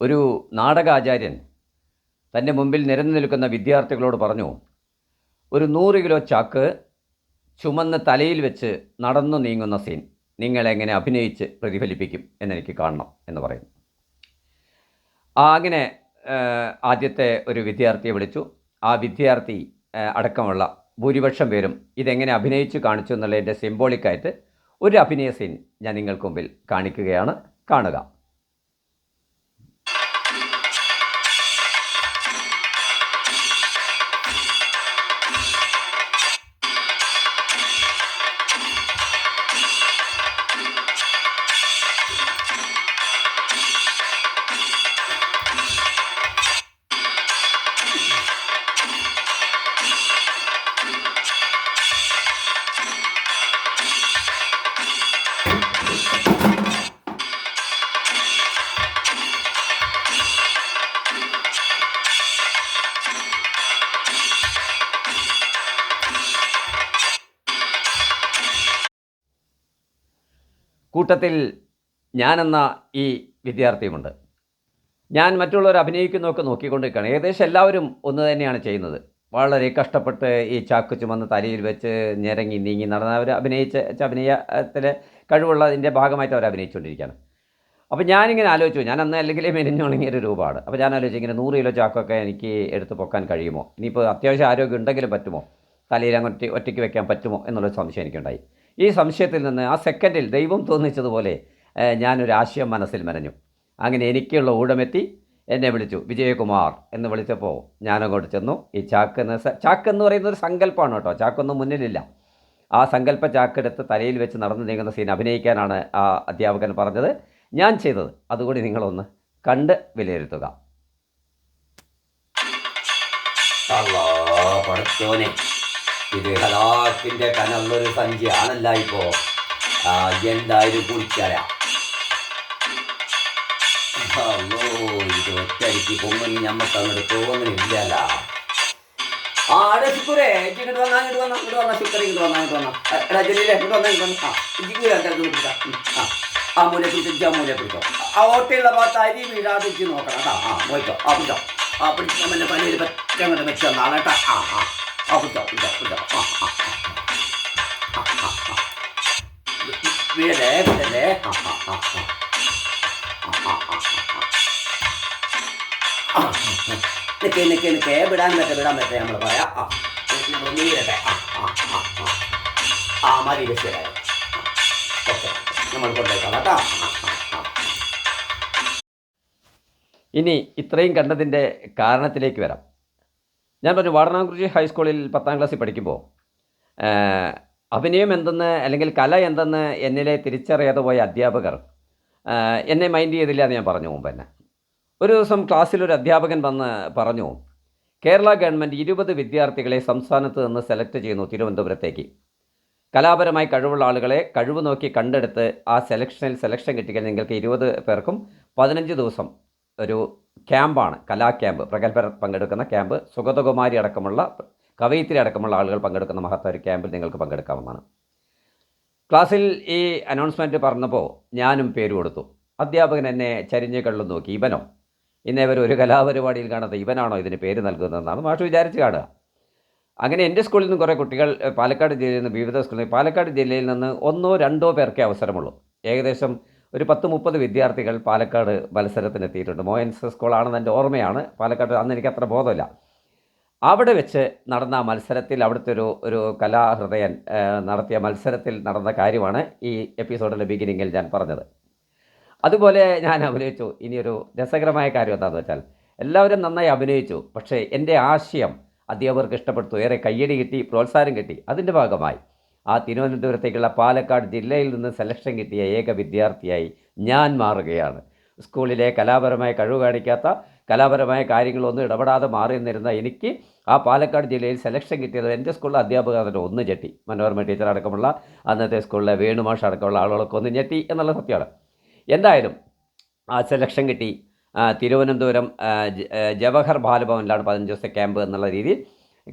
ഒരു നാടകാചാര്യൻ തന്റെ മുമ്പിൽ നിരന്നു നിൽക്കുന്ന വിദ്യാർത്ഥികളോട് പറഞ്ഞു ഒരു നൂറ് കിലോ ചാക്ക് ചുമന്ന് തലയിൽ വെച്ച് നടന്നു നീങ്ങുന്ന സീൻ നിങ്ങളെങ്ങനെ അഭിനയിച്ച് പ്രതിഫലിപ്പിക്കും എന്നെനിക്ക് കാണണം എന്ന് പറയുന്നു. അങ്ങനെ ആദ്യത്തെ ഒരു വിദ്യാർത്ഥിയെ വിളിച്ചു. ആ വിദ്യാർത്ഥി അടക്കമുള്ള ഭൂരിപക്ഷം പേരും ഇതെങ്ങനെ അഭിനയിച്ച് കാണിച്ചു എന്നുള്ളതിന്റെ സിംബോളിക്കായിട്ട് ഒരു അഭിനയ സീൻ ഞാൻ നിങ്ങൾക്ക് മുമ്പിൽ കാണിക്കുകയാണ്. കാണുക. കൂട്ടത്തിൽ ഞാനെന്ന ഈ വിദ്യാർത്ഥിയുമുണ്ട്. ഞാൻ മറ്റുള്ളവർ അഭിനയിക്കുന്നതൊക്കെ നോക്കിക്കൊണ്ടിരിക്കുകയാണ്. ഏകദേശം എല്ലാവരും ഒന്ന് തന്നെയാണ് ചെയ്യുന്നത്. വളരെ കഷ്ടപ്പെട്ട് ഈ ചാക്ക് ചുമന്ന് തലയിൽ വെച്ച് ഞെരങ്ങി നീങ്ങി നടന്ന അവർ അഭിനയിച്ച അഭിനയത്തിലെ കഴിവുള്ളതിന്റെ ഭാഗമായിട്ട് അവർ അഭിനയിച്ചുകൊണ്ടിരിക്കുകയാണ് അപ്പോൾ ഞാനിങ്ങനെ ആലോചിച്ചു. ഞാൻ അന്ന് അല്ലെങ്കിൽ മെലിഞ്ഞുണങ്ങിയ ഒരു രൂപമാണ്. അപ്പോൾ ഞാൻ ആലോചിച്ചു ഇങ്ങനെ നൂറ് കിലോ ചാക്കൊക്കെ എനിക്ക് എടുത്ത് പൊക്കാൻ കഴിയുമോ? ഇനിയിപ്പോൾ അത്യാവശ്യം ആരോഗ്യം ഉണ്ടെങ്കിലും പറ്റുമോ? തലയിൽ അങ്ങോട്ട് ഒറ്റ ഒറ്റയ്ക്ക് വെക്കാൻ പറ്റുമോ എന്നുള്ള സംശയം എനിക്കുണ്ടായി. ഈ സംശയത്തിൽ നിന്ന് ആ സെക്കൻഡിൽ ദൈവം തോന്നിച്ചതുപോലെ ഞാനൊരാശയം മനസ്സിൽ മെനഞ്ഞു. അങ്ങനെ എനിക്കുള്ള ഊഴമെത്തി. എന്നെ വിളിച്ചു. വിജയകുമാർ എന്ന് വിളിച്ചപ്പോൾ ഞാനങ്ങോട്ട് ചെന്നു. ഈ ചാക്ക് എന്ന് ചാക്ക് എന്ന് പറയുന്ന ഒരു സങ്കല്പമാണ് കേട്ടോ. ചാക്കൊന്നും മുന്നിലില്ല. ആ സങ്കല്പ ചാക്കെടുത്ത് തലയിൽ വെച്ച് നടന്നു നീങ്ങുന്ന സീൻ അഭിനയിക്കാനാണ് ആ അധ്യാപകൻ പറഞ്ഞത്. ഞാൻ ചെയ്തത്. അതുകൂടി നിങ്ങളൊന്ന് കണ്ട് വിലയിരുത്തുക. ഇത് ഹലാക്കിന്റെ കനള്ളൊരു സഞ്ചിയാണല്ല ഇപ്പോ എന്തായാലും കുടിക്കല അല്ലോ ഇത് ഒറ്റടിക്ക് പൊങ്ങി ഞമ്മക്ക് അങ്ങോട്ട് തോന്നുന്നില്ലല്ല ആ അവിടെ ശുക്രേ ഇങ്ങോട്ട് വന്നാ ഇങ്ങോട്ട് വന്നാ ഇങ്ങോട്ട് വന്നാ ശുക്ര ഇങ്ങോട്ട് വന്നാ ഇങ്ങോട്ട് വന്നാ എടാ ജലീലെ ഇങ്ങോട്ട് വന്നാ ഇങ്ങോട്ട് വന്നാ ഇജ്ജിക്ക് രണ്ടാൾക്ക് പിടിക്കാം ആ ആ മൂലെ പിടിച്ചോ ആ മൂലെ പിടിച്ചോ ആ ഓട്ടയുള്ള ഭാഗത്ത് അരി വീഴാതെ ഇജ്ജ് നോക്കണം കേട്ടോ ആ പോയിക്കോ ആ പിടിച്ചോ ആ പിടിച്ചോ എന്റെ പനിയിൽ പറ്റ അങ്ങോട്ട് വെച്ച് തന്നാണ് കേട്ടോ ആ ആ ആ പിടിച്ചോ പിടിച്ചോ പിടിച്ചോ ആ ആ ആ ആ, ആ, ആ. ആ ആ ആ ആ ആ, നിക്ക് നിക്ക് നിക്ക്. വിടാൻ പറ്റേ വിടാൻ പറ്റേ നമ്മൾ ആ. നമ്മൾ നീരട്ടെ ആ ആ ആ മതി ബസ്സിലായി ഓക്കെ. നമ്മൾ കൊണ്ടേക്കാം കേട്ടോ. ഇനി ഇത്രയും കണ്ടതിന്റെ കാരണത്തിലേക്ക് വരാം. ഞാൻ പറഞ്ഞു വാടനാംകുറിച്ചി ഹൈസ്കൂളിൽ പത്താം ക്ലാസ്സിൽ പഠിക്കുമ്പോൾ അഭിനയം എന്തെന്ന് അല്ലെങ്കിൽ കല എന്തെന്ന് എന്നിലെ തിരിച്ചറിയാതെ പോയ അധ്യാപകർ എന്നെ മൈൻഡ് ചെയ്തില്ല എന്ന് ഞാൻ പറഞ്ഞു മുമ്പ് തന്നെ. ഒരു ദിവസം ക്ലാസ്സിൽ ഒരു അധ്യാപകൻ വന്ന് പറഞ്ഞു കേരള ഗവൺമെന്റ് ഇരുപത് വിദ്യാർത്ഥികളെ സംസ്ഥാനത്ത് നിന്ന് സെലക്ട് ചെയ്യുന്നു തിരുവനന്തപുരത്തേക്ക്. കലാപരമായി കഴിവുള്ള ആളുകളെ കഴിവ് നോക്കി കണ്ടെടുത്ത് ആ സെലക്ഷനിൽ സെലക്ഷൻ കിട്ടിയാൽ നിങ്ങൾക്ക് ഇരുപത് പേർക്കും പതിനഞ്ച് ദിവസം ഒരു ക്യാമ്പാണ് കലാ ക്യാമ്പ്. പ്രഗത്ഭർ പങ്കെടുക്കുന്ന ക്യാമ്പ് സുഗതകുമാരി അടക്കമുള്ള കവയിത്രി അടക്കമുള്ള ആളുകൾ പങ്കെടുക്കുന്ന മഹത്തായ ഒരു ക്യാമ്പിൽ നിങ്ങൾക്ക് പങ്കെടുക്കാവുന്നതാണ്. ക്ലാസ്സിൽ ഈ അനൗൺസ്മെന്റ് പറഞ്ഞപ്പോൾ ഞാനും പേര് കൊടുത്തു. അധ്യാപകൻ എന്നെ ചരിഞ്ഞ് കള്ളു നോക്കി. ഇവനോ? ഇന്നേ വരെ ഒരു കലാപരിപാടിയിൽ കാണാത്ത ഇവനാണോ ഇതിന് പേര് നൽകുന്നതെന്നാണ് മാഷ് വിചാരിച്ച് കാണുക. അങ്ങനെ എന്റെ സ്കൂളിൽ നിന്ന് കുറേ കുട്ടികൾ പാലക്കാട് ജില്ലയിൽ നിന്ന് വിവിധ സ്കൂളിൽ പാലക്കാട് ജില്ലയിൽ നിന്ന് ഒന്നോ രണ്ടോ പേർക്കേ അവസരമുള്ളൂ. ഏകദേശം ഒരു പത്ത് മുപ്പത് വിദ്യാർത്ഥികൾ പാലക്കാട് മത്സരത്തിന് എത്തിയിട്ടുണ്ട് മോയൻസ് സ്കൂളാണെന്ന് എന്റെ ഓർമ്മയാണ്. പാലക്കാട് അന്ന് എനിക്ക് അത്ര ബോധമില്ല. അവിടെ വെച്ച് നടന്ന മത്സരത്തിൽ അവിടുത്തെ ഒരു ഒരു കലാഹൃദയൻ നടത്തിയ മത്സരത്തിൽ നടന്ന കാര്യമാണ് ഈ എപ്പിസോഡിന്റെ ബിഗിനിങ്ങിൽ ഞാൻ പറഞ്ഞത്. അതുപോലെ ഞാൻ അഭിനയിച്ചു. ഇനിയൊരു രസകരമായ കാര്യം എന്താണെന്ന് വെച്ചാൽ എല്ലാവരും നന്നായി അഭിനയിച്ചു. പക്ഷേ എന്റെ ആശയം അധ്യാപകർക്ക് ഇഷ്ടപ്പെട്ടു ഏറെ കയ്യടി കിട്ടി പ്രോത്സാഹനം കിട്ടി. അതിന്റെ ഭാഗമായി ആ തിരുവനന്തപുരത്തേക്കുള്ള പാലക്കാട് ജില്ലയിൽ നിന്ന് സെലക്ഷൻ കിട്ടിയ ഏക വിദ്യാർത്ഥിയായി ഞാൻ മാറുകയാണ്. സ്കൂളിലെ കലാപരമായ കഴിവ് കാണിക്കാത്ത കലാപരമായ കാര്യങ്ങളൊന്നും ഇടപെടാതെ മാറി നിന്നിരുന്ന എനിക്ക് ആ പാലക്കാട് ജില്ലയിൽ സെലക്ഷൻ കിട്ടിയത് എന്റെ സ്കൂളിലെ അധ്യാപകർ അതിന്റെ ഒന്ന് ഞെട്ടി. മനോരമ ടീച്ചർ അടക്കമുള്ള അന്നത്തെ സ്കൂളിലെ വേണുമാഷ് അടക്കമുള്ള ആളുകളൊക്കെ ഒന്ന് ഞെട്ടി എന്നുള്ള സത്യമാണ്. എന്തായാലും ആ സെലക്ഷൻ കിട്ടി. തിരുവനന്തപുരം ജവഹർ ബാലഭവനിലാണ് പതിനഞ്ച് ദിവസത്തെ ക്യാമ്പ് എന്നുള്ള രീതിയിൽ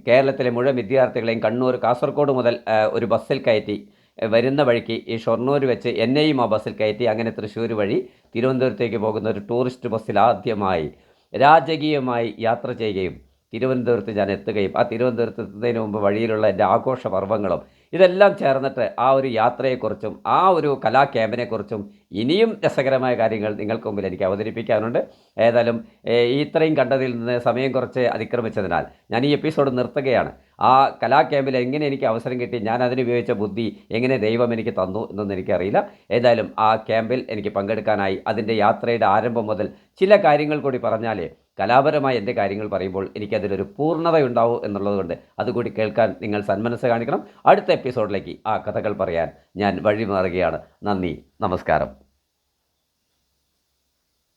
കേരളത്തിലെ മുഴുവൻ വിദ്യാർത്ഥികളെയും കണ്ണൂർ കാസർഗോഡ് മുതൽ ഒരു ബസ്സിൽ കയറ്റി വരുന്ന വഴിക്ക് ഈ ഷൊർണൂർ വെച്ച് എന്നെയും ആ ബസ്സിൽ കയറ്റി അങ്ങനെ തൃശ്ശൂർ വഴി തിരുവനന്തപുരത്തേക്ക് പോകുന്ന ഒരു ടൂറിസ്റ്റ് ബസ്സിൽ ആദ്യമായി രാജകീയമായി യാത്ര ചെയ്യുകയും തിരുവനന്തപുരത്ത് ഞാൻ എത്തുകയും ആ തിരുവനന്തപുരത്ത് എത്തുന്നതിന് മുമ്പ് വഴിയിലുള്ള എന്റെ ആഘോഷ പർവങ്ങളും ഇതെല്ലാം ചേർന്നിട്ട് ആ ഒരു യാത്രയെക്കുറിച്ചും ആ ഒരു കലാ ക്യാമ്പിനെക്കുറിച്ചും ഇനിയും രസകരമായ കാര്യങ്ങൾ നിങ്ങൾക്ക് മുമ്പിൽ എനിക്ക് അവതരിപ്പിക്കാനുണ്ട്. ഏതായാലും ഇത്രയും കണ്ടതിൽ നിന്ന് സമയം കുറച്ച് അതിക്രമിച്ചതിനാൽ ഞാൻ ഈ എപ്പിസോഡ് നിർത്തുകയാണ്. ആ കലാ ക്യാമ്പിൽ എങ്ങനെ എനിക്ക് അവസരം കിട്ടി ഞാൻ അതിന് ഉപയോഗിച്ച ബുദ്ധി എങ്ങനെ ദൈവം എനിക്ക് തന്നു എന്നൊന്നും എനിക്കറിയില്ല. ഏതായാലും ആ ക്യാമ്പിൽ എനിക്ക് പങ്കെടുക്കാനായി അതിന്റെ യാത്രയുടെ ആരംഭം മുതൽ ചില കാര്യങ്ങൾ കൂടി പറഞ്ഞാലേ കലാപരമായ എന്റെ കാര്യങ്ങൾ പറയുമ്പോൾ എനിക്കതിലൊരു പൂർണതയുണ്ടാവും എന്നുള്ളതുകൊണ്ട് അതുകൂടി കേൾക്കാൻ നിങ്ങൾ സന്മനസ് കാണിക്കണം. അടുത്ത എപ്പിസോഡിലേക്ക് ആ കഥകൾ പറയാൻ ഞാൻ വഴിമാറുകയാണ്. നന്ദി നമസ്കാരം.